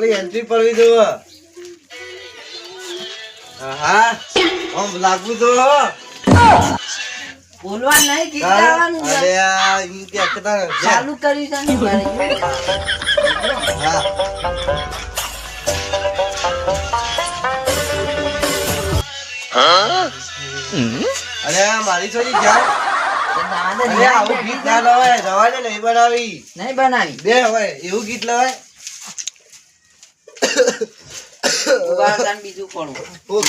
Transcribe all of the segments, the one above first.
આપણી એન્ટ્રી પડવી દો હા આમ લાગવું તો બોલવા નહીં કે ગાવાનું અરે આ ઈ કે અકતા ચાલુ કરી છે ને મારે. હા. અરે આ મારી છોરી દાદા આવું ગીત ના લવાય રવાને નહીં બનાવી. નહીં બનાવી. બે હોય એવું ગીત લવાય. ઉગાડતા બીજું પડવું ઓહ.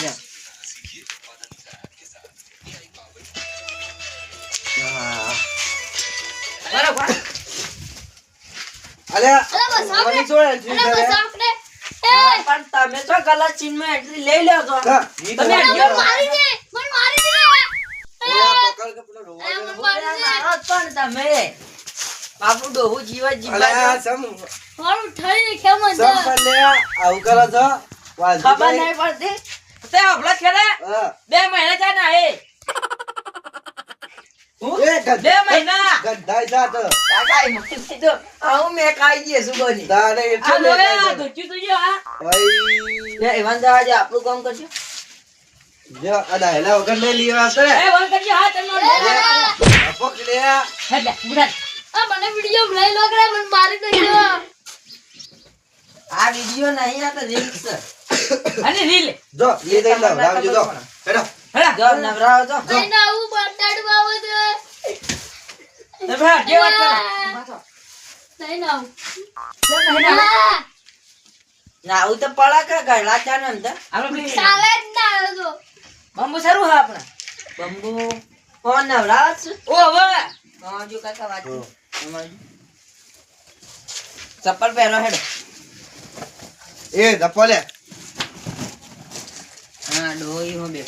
આપણું ડોહું જીવ જીવા સમ સમ આવું કરો છો ખબર નહીં પડતી તે બે મહિના થયા ના એ હું? એ ગધ- બે મહિના ગધાઈ જાત. કાકા મને કીધું, આવું મેં ખાઈ ગઈ શું તારે આ એટલું લો એ, દેખાય આ છે. ધોચ્યું તું જો આ. ભાઈ, લે, એવાન દવા આપણું કામ કરજો જો આ વગર નહીં લેવા ને. એ બંધ કરજો હા તમે આ પકડ લે. આ મને વિડિયો લઈ લો કરે મને મારી દેજો આ વિડિયો નહીં આ તો રીલ છે. અને રીલ. જો, એ દઈ લાવ, લાવ જો. હેડો. હેડો. જો નવરાવ જો. કઈ ના હું બટાડ આવો તો. ને હેડ, કે વાત કરો. કઈ ના આવું. લે, હેડ, હેડ. હા, ના આવું તો પડા ગળા ચાને એમ તો. આપણે ચાલે જ ના તો. બંબુ સારું હા આપણે. બંબુ. કોણ નવરાવ છે. ઓ હવે. જો કાકા વાત. ચપ્પલ પહેરો હેડ એ ધપ્પો લે. હા ડોઈ હો બે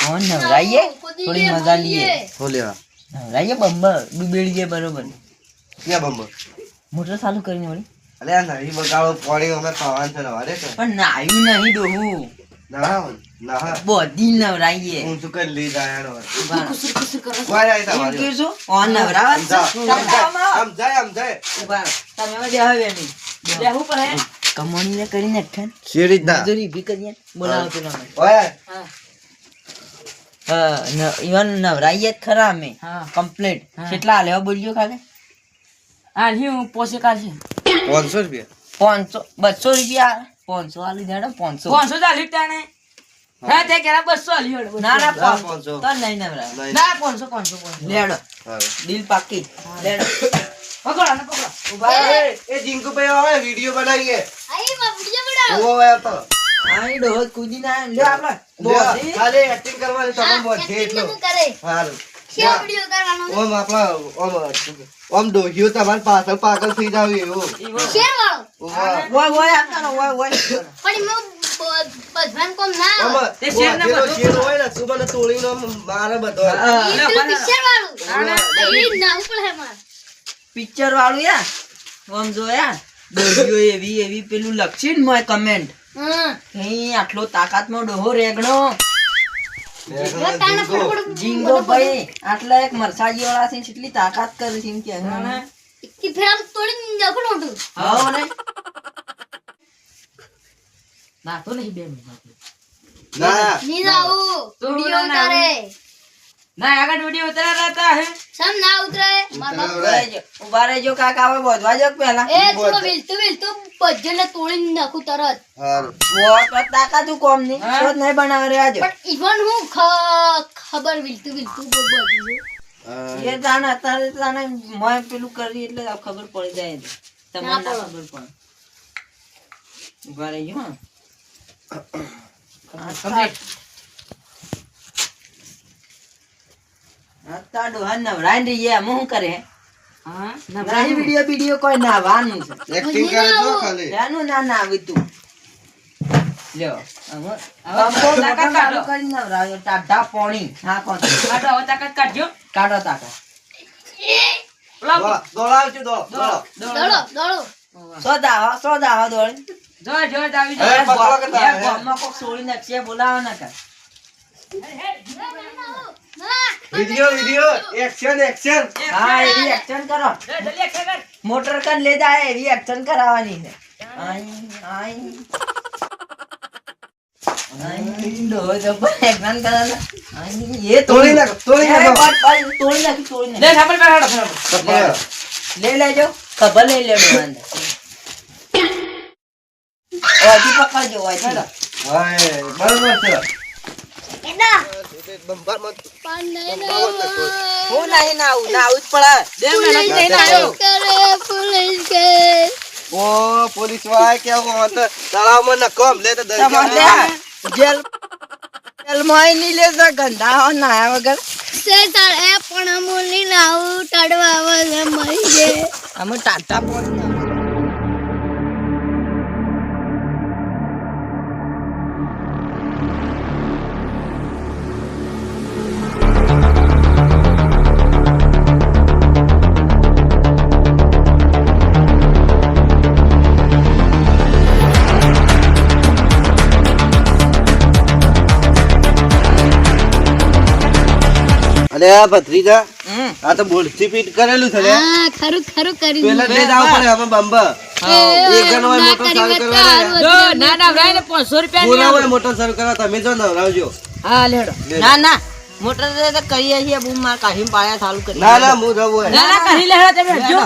કોણ નવરાઈએ થોડી મજા. લઈએ હો લેવા. નવરાઈએ બંબર ડૂબેડીએ બરોબર ક્યાં બંબો? મોટર ચાલુ કરીને વળી અલે આ નવી બગાડો, પડી અમે ખાવાનું છે રવા દે કે. પણ નાયું નહીં ડોહું. બધી નવરાઈએ હું શું કરી લઈ જાય હેડો. ઊભા રહો. કોઈ નહીં એમ તમારી. કીધું? ઓન નવરાવા જ છે. સમજાય, સમજાવવામાં. સમજાય, સમજાય. ઊભા રહો. તમે હવે બેહો બેની. કમોણીને કરીને અઠ્ઠાણ. શી રીતના? મજૂરી ઊભી કરીએ. બોલાવો પેલો ઓય, હા, ન- નવરાઈએ ખરા અમે કમ્પ્લીટ કેટલા લેવા બોલજો ખાલી પાંચસો રૂપિયા પાંચસો બસો રૂપિયા પાંચસો આલી દેડો પાંચસો. પાંચસો ચાલીસ ટાણે હા. તે કેરા બસો આલી ના ના ના ના, પાંચસો. તો નહીં ના. ના પાંચસો પાંચસો લેડો. દિલ પાકી. લેડો પકડો આને પકડો. ઊભા. એ, એ જીંકુભાઈ આવે વિડિયો બનાવીએ. આઈ માં વિડિયો બનાવો. ઓ હોય તો. આઈ ડો કુદી ના લે આપણે લ્યો, ખાલી એક્ટિંગ કરવાની તમે હા, જે એટલો. એટલું. કરે. હારું. ઓમ આપણા ઓમ ઓમ ડોહ્યું તમારે પાછળ પાગલ થઈ જાવ એવું શેર વાળો ઓય ઓય આમ કરો ઓય ઓય પણ એમાં બ- કોમ ના તે શેર ના બધો. શેર હોય ને મારે પિક્ચર વાળું. યા ઓમ ના ઉપર હે માર. પિક્ચર વાળું યાર આમ જો ડોહીઓ એવી એવી પેલું લખશે ને મોય કમેન્ટ હા અહીં આટલો તાકાતમાં ડોહો રેગણો. જીંગો ભાઈ આટલા એક મરસાજી વાળા છે કેટલી તાકાત કરે છે એમ કે ઈ ફેરા તોડીને નાખો નોટું હા ને ના તો નહીં બે મિનિટ. ના ના. જાવું વિડિયો ઉતારે. ના આગળ વીડિયો ઉતરા રહેતા હે સમ ના ઉતરે માર ઊભા રહેજો. કાકા હવે બોધવા જો પેલા એ થોડો વિલતું વિલતું બજ્જને તોડીને નાખું તરત હારું. બોધ તો તાકાત કોમની હા? શોધ નહીં બનાવે રહેજો પણ ઈવન હું ખબર વિલતું વિલતું છે હા. એ જાણે અત્યારે તો જાણે મોય પેલું કરી એટલે ખબર પડી જાય. તમને. ખબર પડે ઊભા રહેજો હા કમ્પ્લીટ અત્યારે ડોહા નવરાઈને રહીએ. એમ શું કરે? હા નહીં વીડિયો વિડિયો કોઈ નાવાનું છે. એક્ટિંગ કરે તો ખાલી. જાનું ના ના આવી તું. લ્યો હવે હવે તાકાત કાઢો કરી નવરાવ્યો ટાઢા પોણી. હા કોણ? કાઢો હવે તાકાત કાઢજો. કાઢો તાકાત. દોડાવજો, દોડો, દોડો. દોડો. દોડો. સો દાવા સો દાવા દોડ. જો જો જ આવી જાય પકડો કે તારે. ગામમાં કોક સોળી નાખશે બોલાવો ના કર ના વિડીયો વિડીયો એક્શન એક્શન હા એવી એક્શન કરો લે, જલ્દી એક સેકન્ડ. મોટર કર લે જાય એવી એક્શન કરાવવાની છે આઈ આઈ આઈ ડોહો જબર હેરાન કરે છે. આઈ, એ તોડી નાખ, તોડી એ, નાખ. પાડ, પાડ, તોડી નાખ, તોડી નાખ. લે થાપડ પર હેડો, થાપડ. પકડ. લઈ લેજો ખબર લઈ લે ડોહાને. ઓયથી પકડજો ઓયથી. હાય, બરોબર છે એના બંબામાં પણ નહીં ના હું નહીં નાવું નાવું જ પડે. બે મહિના નહીં નાયો કરે પોલીસ કે ઓ પોલીસવાળા કેવું હોત. તળાવમાં નકોમ લે તો જેલ જેલમાં નહીં લેશે ગંદા હો નાયા વગર. સે તાર એ પણ મુલી નાવું ટડવા આવે મરી જાય. અમે ટાટા પોણી આ ભત્રીજા આ તો બોલથી પીટ કરેલું છે હા ખરું ખરું કરી પેલા લઈ જાવ પડે હવે બંબા. એક જણો હોય મોટો સારું કરવાનો જો ના ના ભાઈ ને 500 રૂપિયા બોલા હોય મોટો સારું કરવા તમે જો નવરાવજો. હા લેડો. લે. ના ના મોટર તો કરીએ છીએ બૂમ માર કાઢીને પાયા ચાલુ કરી ના ના હું રહું હોય. ના ના કહી લે હેડો તમે જો.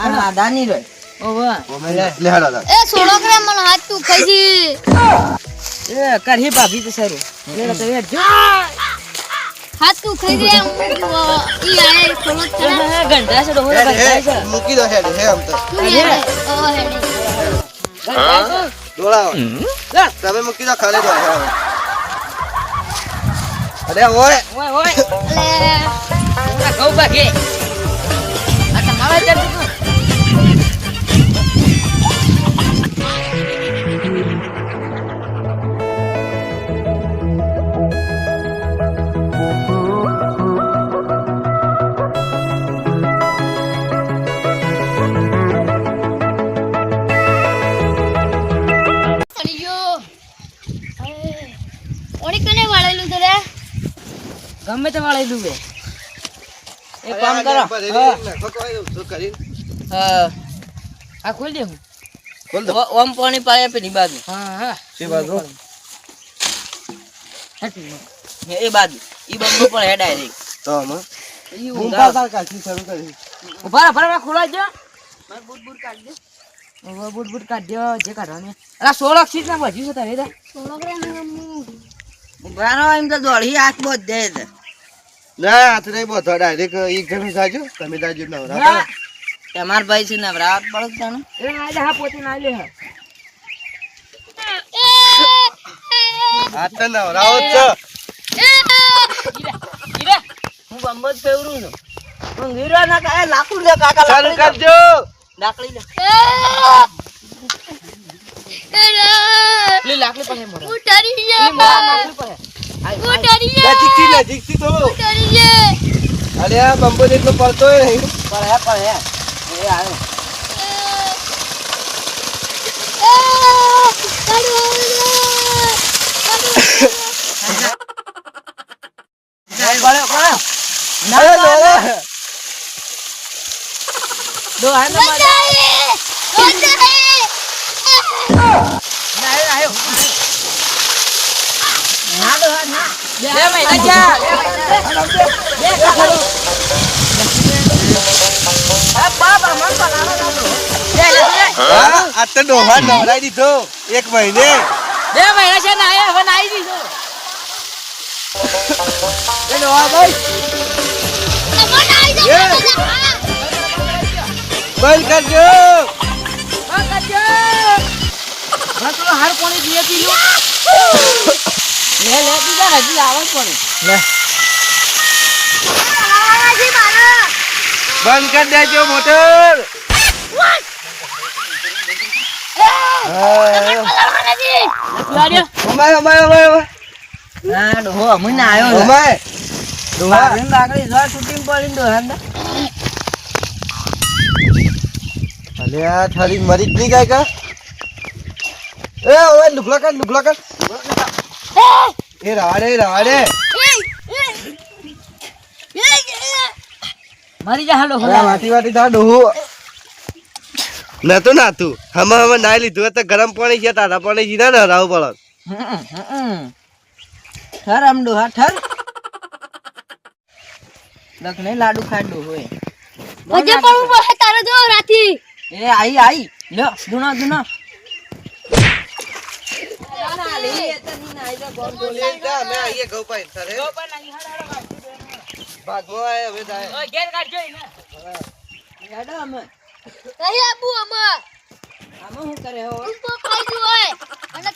આ નાદા નહીં રહે. ઓવા. અમે લે લે હાલો હાલો. એ સોળો કરે મને હાથ તું એ કરહી ભાભી તો સરું. લેડો તમે હેડજો હાથ તું ખાઈ દે ઈ આય કરે ગંડા છે ડોહો ગંડા છે. મૂકી દો હેડ હે આમ તો. ઓ હેડે. દોડાવો તમે મૂકી દો ખાલી દો અરે ઓય. ઓય ઓય. લે. આ કહું કને વાળેલું તો રે? ગમે તે વાળેલું બે એક કામ કરો. હા. આ ખોલ દે હું. ખોલ દો. ઓમ પાણી પાડે પેલી બાજુ. હા હા. શી બાજુ? એ બાજુ. ઈ બંબો પણ હે ડાયરેક્ટ. તો હમ ઈ ઊંધા. પાછળ કાઢી શરૂ કરી. ઊભા ઊભા ખોલા જો દે. બુટ બુટ કાઢજો જે કાઢવાની અલા 16 સીટ ના બજ્યું છે તારે દા સોળો કરે એમ તો દોઢી હાથ બોધ દે છે. ના હાથ નહીં બોધો ડાયરેક્ટ ઈ ઘરે જાજો તમે જાજો નવરા તમાર ભાઈ છે એ હા પોતે ના લે. હા તો નવરાવો છો હું બંબો ફેવરું છું. હું હીરો ના કાય લાકડું કાકા લાકડી કરજો. લાકડી લે લાકડી મોરા પેલી જા મોરા લાકડી પાસે ઉતારી જા નજીકથી નજીકથી તો ઉતારી જા અરે આ બંબો જેટલો પડતો નહીં પર હે પર હે એ આવ્યો પડ્યો પડ્યો અરે દોડો. દો હે ને મારે. બે મહિના હા, આ તો ડોહા નવરાઈ દીધો. એક મહિને. બે મહિના છે ના હવે ના આવી દીધો એ ડોહા ભાઈ બંધ કરજો હા કરજો. હા તો હાર કોની દીએ પીલો લે લે દીધા હજી આવે પણ. બંધ કરી દેજો મોટર. મરી જ નહીં કઈ કા? એ ઓય લુગલા કર લુગલા કર એ રાડે રાડે. મારી જા હાલો હોલા વાટી વાટી થા ડોહો. નતું નાતું. હમ હમ નાઈ લીધું. તો ગરમ પાણી છે તારા પાણી જીના ને હરાવું પડે. હમ, હમ. ઠર આમ ડોહા ઠર. લખને લાડુ ખાડો હોય હજે પડવું પડે તારે જો રાતી. એ આઈ આઈ. લ્યો દુનો દુનો.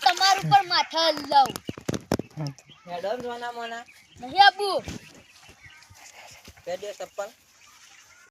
તમારું પર માથા લઉં હેડો જોના મોના. નહીં આબુ. પેડ્યો ચપ્પલ.